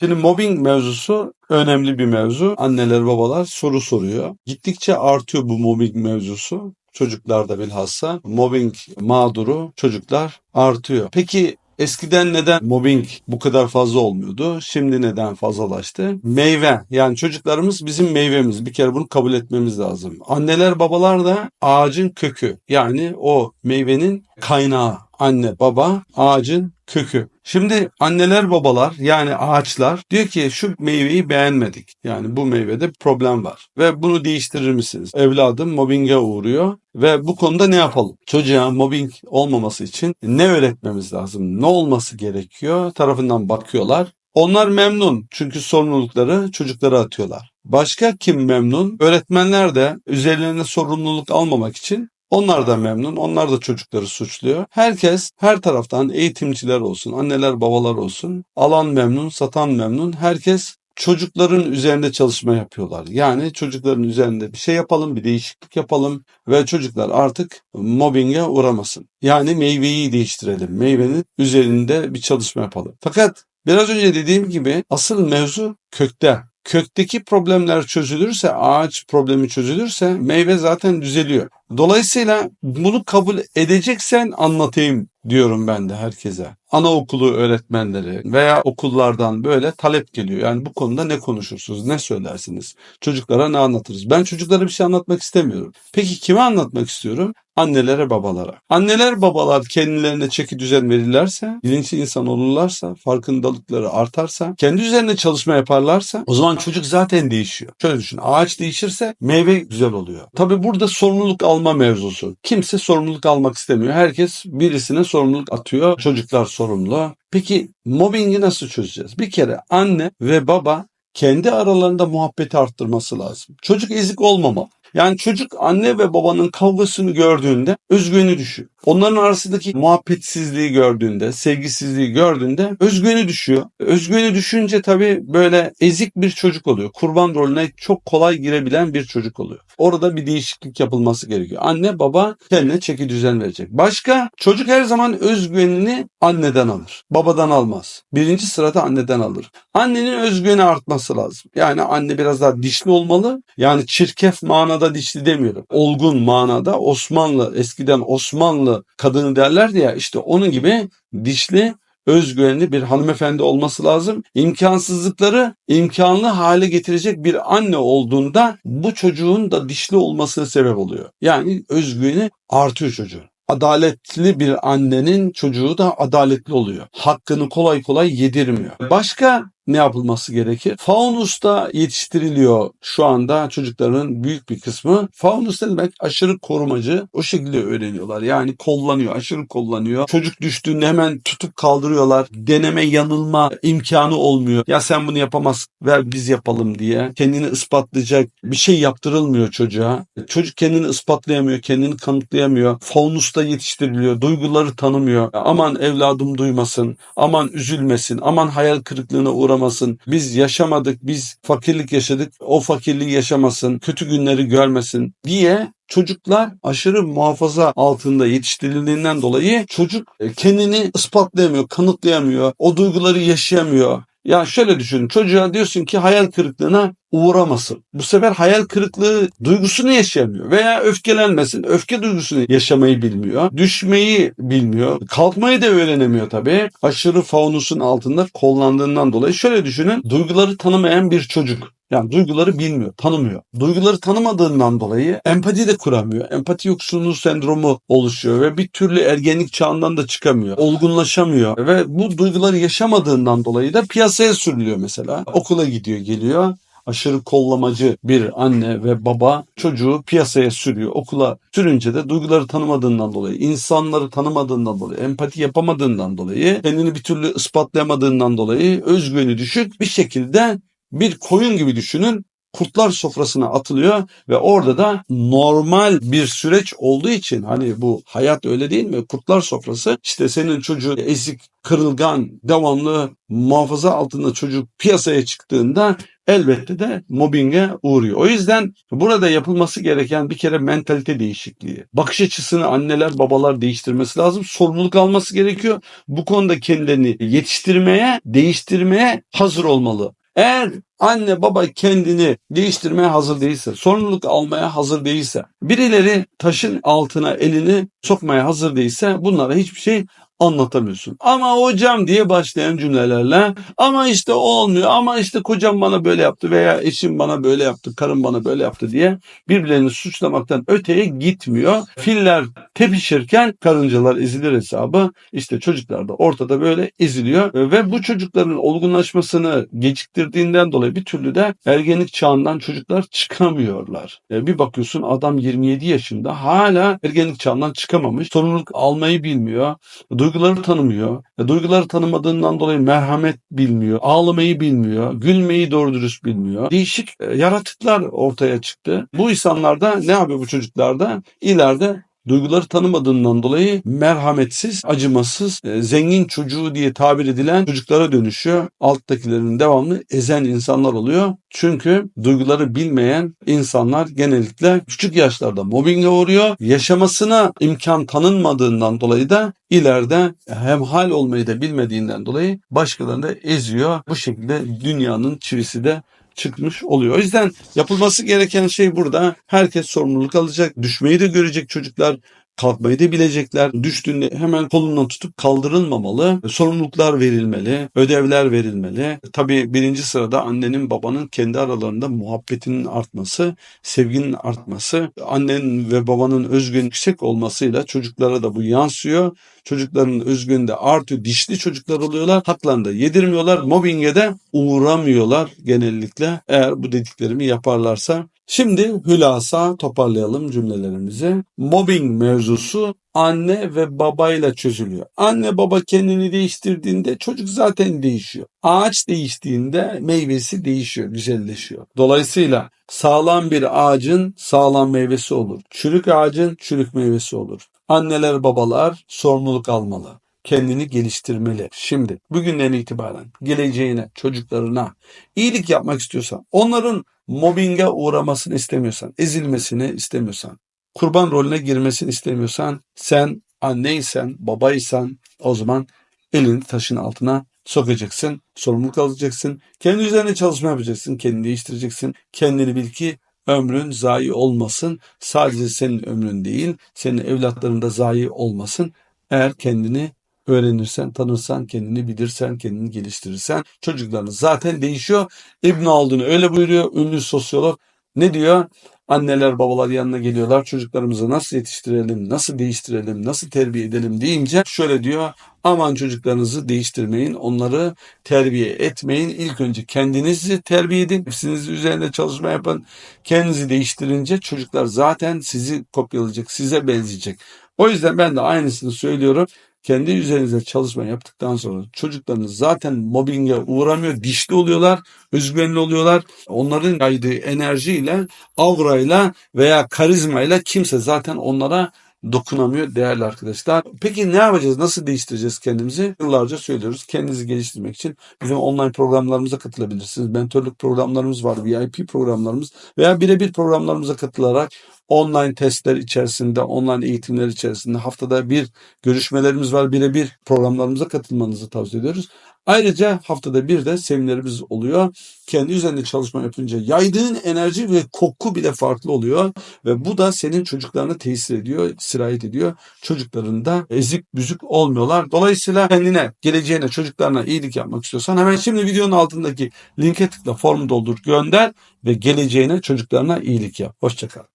Şimdi mobbing mevzusu önemli bir mevzu. Anneler babalar soru soruyor. Gittikçe artıyor bu mobbing mevzusu. Çocuklarda bilhassa mobbing mağduru çocuklar artıyor. Peki Eskiden neden mobbing bu kadar fazla olmuyordu? Şimdi neden fazlalaştı? Meyve. Yani çocuklarımız bizim meyvemiz. Bir kere bunu kabul etmemiz lazım. Anneler babalar da ağacın kökü. Yani o meyvenin kaynağı. Anne baba ağacın kökü. Şimdi anneler babalar yani ağaçlar diyor ki şu meyveyi beğenmedik. Yani bu meyvede problem var ve bunu değiştirir misiniz? Evladım mobbinge uğruyor ve bu konuda ne yapalım? Çocuğa mobbing olmaması için ne öğretmemiz lazım? Ne olması gerekiyor? Tarafından bakıyorlar. Onlar memnun çünkü sorumlulukları çocuklara atıyorlar. Başka kim memnun? Öğretmenler de üzerlerine sorumluluk almamak için onlar da memnun, onlar da çocukları suçluyor. Herkes her taraftan eğitimciler olsun, anneler babalar olsun, alan memnun, satan memnun. Herkes çocukların üzerinde çalışma yapıyorlar. Yani çocukların üzerinde bir şey yapalım, bir değişiklik yapalım ve çocuklar artık mobbinge uğramasın. Yani meyveyi değiştirelim. Meyvenin üzerinde bir çalışma yapalım. Fakat biraz önce dediğim gibi asıl mevzu kökte kökteki problemler çözülürse, ağaç problemi çözülürse meyve zaten düzeliyor. Dolayısıyla bunu kabul edeceksen anlatayım diyorum ben de herkese. Anaokulu öğretmenleri veya okullardan böyle talep geliyor. Yani bu konuda ne konuşursunuz, ne söylersiniz? Çocuklara ne anlatırız? Ben çocuklara bir şey anlatmak istemiyorum. Peki kime anlatmak istiyorum? Annelere, babalara. Anneler, babalar kendilerine çeki düzen verirlerse, bilinçli insan olurlarsa, farkındalıkları artarsa, kendi üzerine çalışma yaparlarsa o zaman çocuk zaten değişiyor. Şöyle düşün, ağaç değişirse meyve güzel oluyor. Tabi burada sorumluluk alma mevzusu. Kimse sorumluluk almak istemiyor. Herkes birisine sorumluluk atıyor. Çocuklar sorumlu. Peki mobbingi nasıl çözeceğiz? Bir kere anne ve baba kendi aralarında muhabbeti arttırması lazım. Çocuk ezik olmamalı. Yani çocuk anne ve babanın kavgasını gördüğünde özgüveni düşüyor. Onların arasındaki muhabbetsizliği gördüğünde, sevgisizliği gördüğünde özgüveni düşüyor. Özgüveni düşünce tabii böyle ezik bir çocuk oluyor. Kurban rolüne çok kolay girebilen bir çocuk oluyor. Orada bir değişiklik yapılması gerekiyor. Anne baba kendine çeki düzen verecek. Başka çocuk her zaman özgüvenini anneden alır. Babadan almaz. Birinci sırada anneden alır. Annenin özgüveni artması lazım. Yani anne biraz daha dişli olmalı. Yani çirkef manada dişli demiyorum. Olgun manada Osmanlı eskiden Osmanlı kadını derlerdi ya işte onun gibi dişli özgüvenli bir hanımefendi olması lazım. İmkansızlıkları imkanlı hale getirecek bir anne olduğunda bu çocuğun da dişli olmasına sebep oluyor. Yani özgüveni artıyor çocuğun. Adaletli bir annenin çocuğu da adaletli oluyor. Hakkını kolay kolay yedirmiyor. Başka ne yapılması gerekir? Faunusta yetiştiriliyor şu anda çocukların büyük bir kısmı. Faunus ne demek? Aşırı korumacı. O şekilde öğreniyorlar. Yani kollanıyor, aşırı kollanıyor. Çocuk düştüğünde hemen tutup kaldırıyorlar. Deneme yanılma imkanı olmuyor. Ya sen bunu yapamazsın ver biz yapalım diye. Kendini ispatlayacak bir şey yaptırılmıyor çocuğa. Çocuk kendini ispatlayamıyor, kendini kanıtlayamıyor. Faunusta yetiştiriliyor. Duyguları tanımıyor. Aman evladım duymasın. Aman üzülmesin. Aman hayal kırıklığına uğramasın uğramasın. Biz yaşamadık, biz fakirlik yaşadık. O fakirliği yaşamasın, kötü günleri görmesin diye çocuklar aşırı muhafaza altında yetiştirildiğinden dolayı çocuk e, kendini ispatlayamıyor, kanıtlayamıyor, o duyguları yaşayamıyor. Ya şöyle düşün çocuğa diyorsun ki hayal kırıklığına uğramasın. Bu sefer hayal kırıklığı duygusunu yaşayamıyor veya öfkelenmesin. Öfke duygusunu yaşamayı bilmiyor. Düşmeyi bilmiyor. Kalkmayı da öğrenemiyor tabii. Aşırı faunusun altında kollandığından dolayı şöyle düşünün. Duyguları tanımayan bir çocuk yani duyguları bilmiyor, tanımıyor. Duyguları tanımadığından dolayı empati de kuramıyor. Empati yoksunluğu sendromu oluşuyor ve bir türlü ergenlik çağından da çıkamıyor. Olgunlaşamıyor ve bu duyguları yaşamadığından dolayı da piyasaya sürülüyor mesela. Okula gidiyor, geliyor aşırı kollamacı bir anne ve baba çocuğu piyasaya sürüyor. Okula sürünce de duyguları tanımadığından dolayı, insanları tanımadığından dolayı, empati yapamadığından dolayı, kendini bir türlü ispatlayamadığından dolayı özgüveni düşük bir şekilde bir koyun gibi düşünün kurtlar sofrasına atılıyor ve orada da normal bir süreç olduğu için hani bu hayat öyle değil mi? Kurtlar sofrası işte senin çocuğun ezik, kırılgan, devamlı muhafaza altında çocuk piyasaya çıktığında elbette de mobbinge uğruyor. O yüzden burada yapılması gereken bir kere mentalite değişikliği. Bakış açısını anneler babalar değiştirmesi lazım. Sorumluluk alması gerekiyor. Bu konuda kendilerini yetiştirmeye, değiştirmeye hazır olmalı. Eğer anne baba kendini değiştirmeye hazır değilse, sorumluluk almaya hazır değilse, birileri taşın altına elini sokmaya hazır değilse bunlara hiçbir şey anlatamıyorsun. Ama hocam diye başlayan cümlelerle ama işte olmuyor ama işte kocam bana böyle yaptı veya eşim bana böyle yaptı, karım bana böyle yaptı diye birbirlerini suçlamaktan öteye gitmiyor. Filler tepişirken karıncalar ezilir hesabı işte çocuklar da ortada böyle eziliyor ve bu çocukların olgunlaşmasını geciktirdiğinden dolayı bir türlü de ergenlik çağından çocuklar çıkamıyorlar. E, Bir bakıyorsun adam 27 yaşında hala ergenlik çağından çıkamamış. Sorumluluk almayı bilmiyor. Duyguları tanımıyor. E, Duyguları tanımadığından dolayı merhamet bilmiyor. Ağlamayı bilmiyor. Gülmeyi doğru dürüst bilmiyor. Değişik e, yaratıklar ortaya çıktı. Bu insanlarda ne yapıyor bu çocuklarda? İleride duyguları tanımadığından dolayı merhametsiz, acımasız, e, zengin çocuğu diye tabir edilen çocuklara dönüşüyor. Alttakilerin devamlı ezen insanlar oluyor. Çünkü duyguları bilmeyen insanlar genellikle küçük yaşlarda mobbinge uğruyor. Yaşamasına imkan tanınmadığından dolayı da ileride hemhal olmayı da bilmediğinden dolayı başkalarını da eziyor. Bu şekilde dünyanın çivisi de çıkmış oluyor. O yüzden yapılması gereken şey burada herkes sorumluluk alacak. Düşmeyi de görecek çocuklar. Kalkmayı da bilecekler. Düştüğünde hemen kolundan tutup kaldırılmamalı. Sorumluluklar verilmeli. Ödevler verilmeli. Tabii birinci sırada annenin babanın kendi aralarında muhabbetinin artması, sevginin artması, annenin ve babanın özgün yüksek olmasıyla çocuklara da bu yansıyor. Çocukların özgünde artıyor. Dişli çocuklar oluyorlar. Haklarını da yedirmiyorlar. Mobbinge de uğramıyorlar genellikle eğer bu dediklerimi yaparlarsa. Şimdi hülasa toparlayalım cümlelerimizi. Mobbing mevzusu anne ve babayla çözülüyor. Anne baba kendini değiştirdiğinde çocuk zaten değişiyor. Ağaç değiştiğinde meyvesi değişiyor, güzelleşiyor. Dolayısıyla sağlam bir ağacın sağlam meyvesi olur. Çürük ağacın çürük meyvesi olur. Anneler babalar sorumluluk almalı kendini geliştirmeli. Şimdi bugünden itibaren geleceğine, çocuklarına iyilik yapmak istiyorsan, onların mobbinge uğramasını istemiyorsan, ezilmesini istemiyorsan, kurban rolüne girmesini istemiyorsan, sen anneysen, babaysan o zaman elini taşın altına sokacaksın, sorumluluk alacaksın, kendi üzerine çalışma yapacaksın, kendini değiştireceksin, kendini bil ki ömrün zayi olmasın. Sadece senin ömrün değil, senin evlatların da zayi olmasın. Eğer kendini öğrenirsen, tanırsan, kendini bilirsen, kendini geliştirirsen çocukların zaten değişiyor. İbn Haldun öyle buyuruyor ünlü sosyolog. Ne diyor? Anneler babalar yanına geliyorlar çocuklarımızı nasıl yetiştirelim, nasıl değiştirelim, nasıl terbiye edelim deyince şöyle diyor. Aman çocuklarınızı değiştirmeyin, onları terbiye etmeyin. İlk önce kendinizi terbiye edin, nefsiniz üzerinde çalışma yapın. Kendinizi değiştirince çocuklar zaten sizi kopyalayacak, size benzeyecek. O yüzden ben de aynısını söylüyorum kendi üzerinize çalışma yaptıktan sonra çocuklarınız zaten mobbinge uğramıyor, dişli oluyorlar, özgüvenli oluyorlar. Onların yaydığı enerjiyle, aurayla veya karizmayla kimse zaten onlara dokunamıyor değerli arkadaşlar. Peki ne yapacağız? Nasıl değiştireceğiz kendimizi? Yıllarca söylüyoruz. Kendinizi geliştirmek için bizim online programlarımıza katılabilirsiniz. Mentorluk programlarımız var, VIP programlarımız veya birebir programlarımıza katılarak online testler içerisinde, online eğitimler içerisinde haftada bir görüşmelerimiz var. Birebir programlarımıza katılmanızı tavsiye ediyoruz. Ayrıca haftada bir de seminerimiz oluyor. Kendi üzerinde çalışma yapınca yaydığın enerji ve koku bile farklı oluyor. Ve bu da senin çocuklarına tesir ediyor, sirayet ediyor. Çocukların da ezik büzük olmuyorlar. Dolayısıyla kendine, geleceğine, çocuklarına iyilik yapmak istiyorsan hemen şimdi videonun altındaki linke tıkla, formu doldur, gönder ve geleceğine, çocuklarına iyilik yap. Hoşçakal.